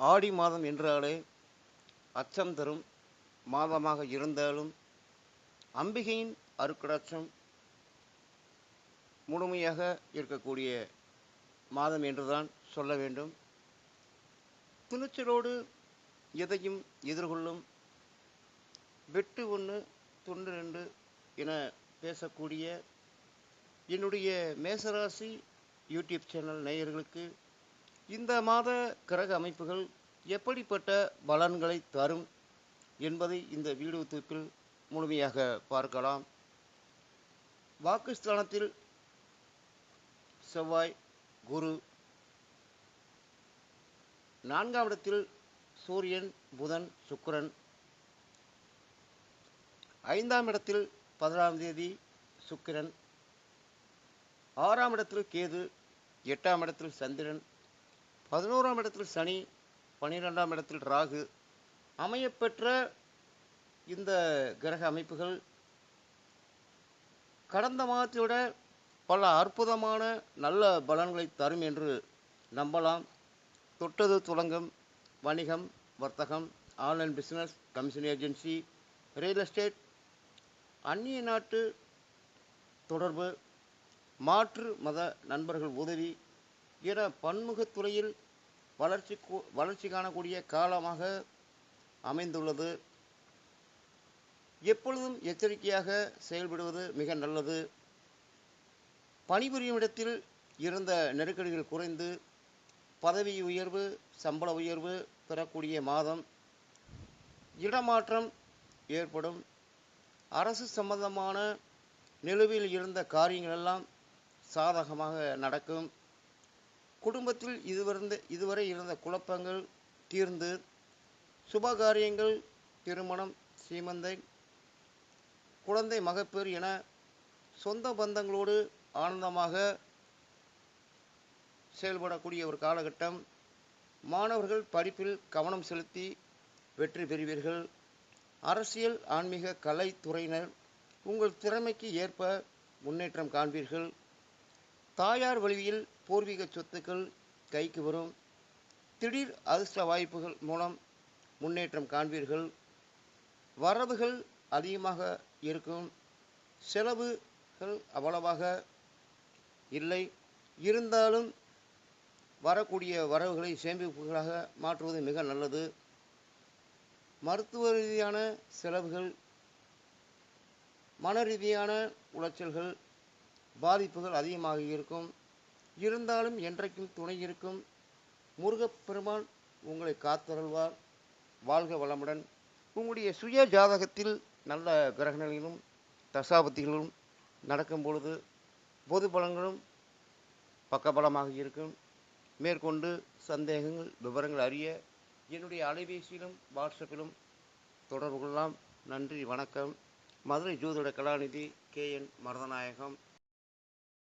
ஆடி மாதம் என்றாலே அச்சம் தரும் மாதமாக இருந்தாலும் அம்பிகையின் அருக்கடாட்சம் முழுமையாக இருக்கக்கூடிய மாதம் என்றுதான் சொல்ல வேண்டும். துணிச்சலோடு எதையும் எதிர்கொள்ளும் வெட்டு ஒன்று துண்டு ரெண்டு என பேசக்கூடிய என்னுடைய மேசராசி யூடியூப் சேனல் நேயர்களுக்கு இந்த மாத கிரக அமைப்புகள் எப்படிப்பட்ட பலன்களை தரும் என்பதை இந்த வீடியோ தொகுப்பில் முழுமையாக பார்க்கலாம். பாகிஸ்தானத்தில் செவ்வாய் குரு. நான்காம் இடத்தில் சூரியன் புதன் சுக்கிரன். ஐந்தாம் இடத்தில் பதினாறாம் தேதி சுக்கிரன். ஆறாம் இடத்தில் கேது எட்டாம் இடத்தில் சந்திரன். பதினோராம் இடத்தில் சனி பன்னிரெண்டாம் இடத்தில் ராகு. அமையப்பெற்ற இந்த கிரக அமைப்புகள் கடந்த மாதத்தை விட பல அற்புதமான நல்ல பலன்களை தரும் என்று நம்பலாம். தொட்டது துலங்கம் வணிகம் வர்த்தகம் online business commission agency real estate அந்நிய நாட்டு தொடர்பு மாற்று மத நண்பர்கள் உதவி என பன்முகத்துறையில் வளர்ச்சி வளர்ச்சி காணக்கூடிய காலமாக அமைந்துள்ளது. எப்பொழுதும் எச்சரிக்கையாக செயல்படுவது மிக நல்லது. பணிபுரியும் இடத்தில் இருந்த நெருக்கடிகள் குறைந்து பதவி உயர்வு சம்பள உயர்வு பெறக்கூடிய மாதம் இடமாற்றம் ஏற்படும். அரசு சம்பந்தமான நிலுவையில் இருந்த காரியங்கள் எல்லாம் சாதகமாக நடக்கும். குடும்பத்தில் இதுவருந்து இதுவரை இருந்த குழப்பங்கள் தீர்ந்து சுபகாரியங்கள் திருமணம் சீமந்தை குழந்தை மகப்பேறு என சொந்த பந்தங்களோடு ஆனந்தமாக செயல்படக்கூடிய ஒரு காலகட்டம். மாணவர்கள் படிப்பில் கவனம் செலுத்தி வெற்றி பெறுவீர்கள். அரசியல் ஆன்மீக கலைத்துறையினர் உங்கள் திறமைக்கு ஏற்ப முன்னேற்றம் காண்பீர்கள். தாயார் வழியில் பூர்வீக சொத்துக்கள் கைக்கு வரும். திடீர் அதிர்ஷ்ட வாய்ப்புகள் மூலம் முன்னேற்றம் காண்பீர்கள். வரவுகள் அதிகமாக இருக்கும். செலவுகள் அவ்வளவாக இல்லை. இருந்தாலும் வரக்கூடிய வரவுகளை சேமிப்புகளாக மாற்றுவது மிக நல்லது. மருத்துவ ரீதியான செலவுகள் மன ரீதியான உளைச்சல்கள் பாதிப்புகள் அதிகமாக இருக்கும். இருந்தாலும் என்றைக்கும் துணை இருக்கும். முருகப்பெருமான் உங்களை காத்தருள்வார். வாழ்க வளமுடன். உங்களுடைய சுய ஜாதகத்தில் நல்ல கிரகங்களிலும் தசாபத்திகளும் நடக்கும் பொழுது பொது பலங்களும் பக்கபலமாக இருக்கும். மேற்கொண்டு சந்தேகங்கள் விவரங்கள் அறிய என்னுடைய அலைபேசியிலும் வாட்ஸ்அப்பிலும் தொடர்பு கொள்ளலாம் நன்றி வணக்கம். மதுரை ஜோதிட கலாநிதி கே என் மருதநாயகம்.